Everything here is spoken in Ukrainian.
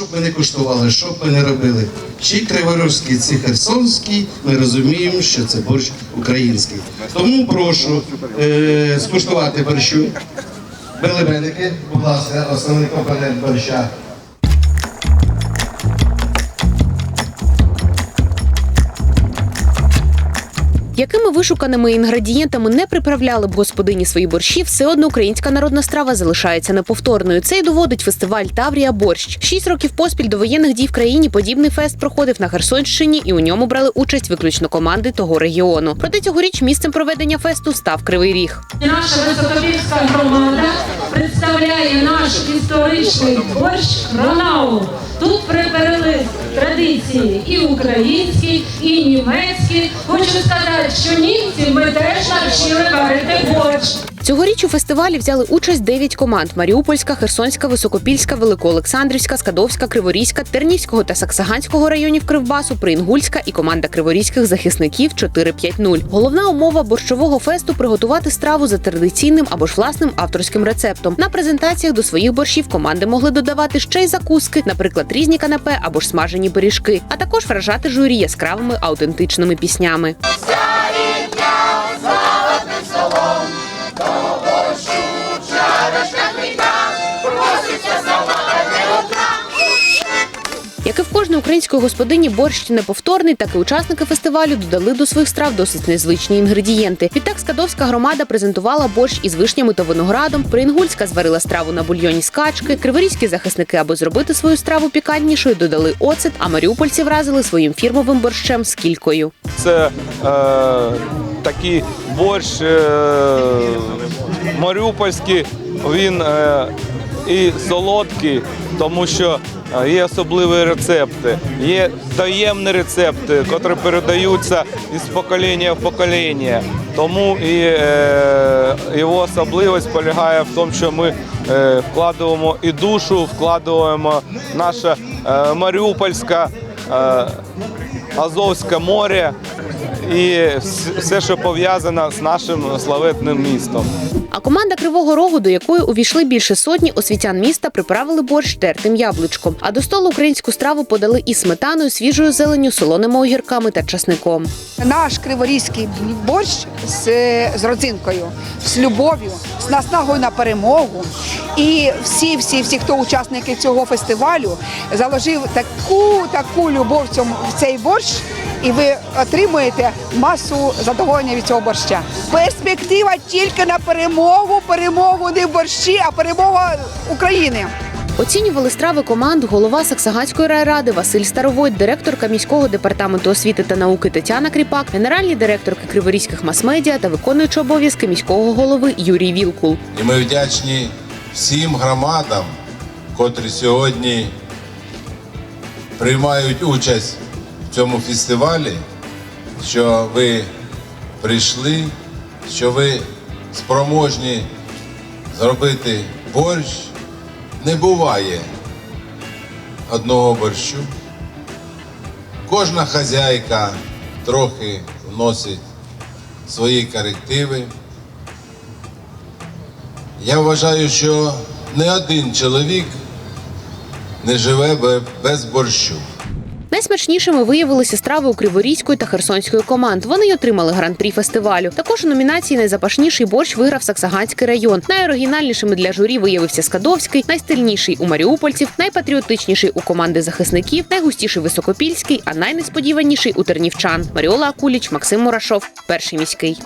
що б ми не куштували, що б ми не робили. Чи криворожський, чи херсонський, ми розуміємо, що це борщ український. Тому прошу е, скуштувати борщу. Белебеники, будь ласка, основний компонент борща. Якими вишуканими інгредієнтами не приправляли б господині свої борщі, все одно українська народна страва залишається неповторною. Це й доводить фестиваль Таврія Борщ. Шість років поспіль до воєнних дій в країні подібний фест проходив на Херсонщині, і у ньому брали участь виключно команди того регіону. Проте цьогоріч місцем проведення фесту став Кривий Ріг. Наша високопільська громада представляє наш історичний борщ Ронау. Тут приперли традиції і українські, і німецькі. Хочу сказати, що німці ми теж навчили варити. Цьогоріч у фестивалі взяли участь 9 команд: Маріупольська, Херсонська, Високопільська, Великоолександрівська, Скадовська, Криворізька, Тернівського та Саксаганського районів Кривбасу, Приінгульська і команда криворізьких захисників 4-5-0. Головна умова борщового фесту приготувати страву за традиційним або ж власним авторським рецептом. На презентаціях до своїх борщів команди могли додавати ще й закуски, наприклад, різні канапе або ж смажені пиріжки, а також вражати журі яскравими аутентичними піснями. Української господині борщ неповторний, так і учасники фестивалю додали до своїх страв досить незвичні інгредієнти. Відтак Скадовська громада презентувала борщ із вишнями та виноградом. Приінгульська зварила страву на бульйоні з качки. Криворізькі захисники, аби зробити свою страву пікантнішою, додали оцет. А маріупольці вразили своїм фірмовим борщем з кількою. Це е, такий борщ е, маріупольський, він е, і солодкий, тому що є особливі рецепти, є таємні рецепти, які передаються із покоління в покоління. Тому і е, його особливість полягає в тому, що ми е, вкладаємо і душу, вкладаємо наше е, маріупольське е, Азовське море і все, що пов'язано з нашим славетним містом. А команда Кривого Рогу, до якої увійшли більше сотні освітян міста, приправили борщ тертим яблучком. А до столу українську страву подали із сметаною, свіжою зеленню, солоними огірками та часником. Наш криворізький борщ з, з родзинкою, з любов'ю, з наснагою на перемогу. І всі, всі, всі, хто учасники цього фестивалю, заложив таку таку любов в цьому в цей борщ, і ви отримуєте масу задоволення від цього борща. Перспектива тільки на перемогу, перемогу не в борщі, а перемога України. Оцінювали страви команд голова Саксаганської райради Василь Старовойт, директорка міського департаменту освіти та науки Тетяна Кріпак, генеральні директорки криворізьких мас-медіа та виконуючи обов'язки міського голови Юрій Вілкул. І ми вдячні всім громадам, котрі сьогодні приймають участь цьому фестивалі, що ви прийшли, що ви спроможні зробити борщ. Не буває одного борщу. Кожна хазяйка трохи вносить свої корективи. Я вважаю, що не один чоловік не живе без борщу. Найсмачнішими виявилися страви у Криворізької та Херсонської команд. Вони й отримали гран-прі фестивалю. Також у номінації найзапашніший борщ виграв Саксаганський район. Найоригінальнішими для журі виявився Скадовський, найстильніший у маріупольців, найпатріотичніший у команди захисників, найгустіший високопільський, а найнесподіваніший у тернівчан. Маріола Акуліч, Максим Мурашов, перший міський.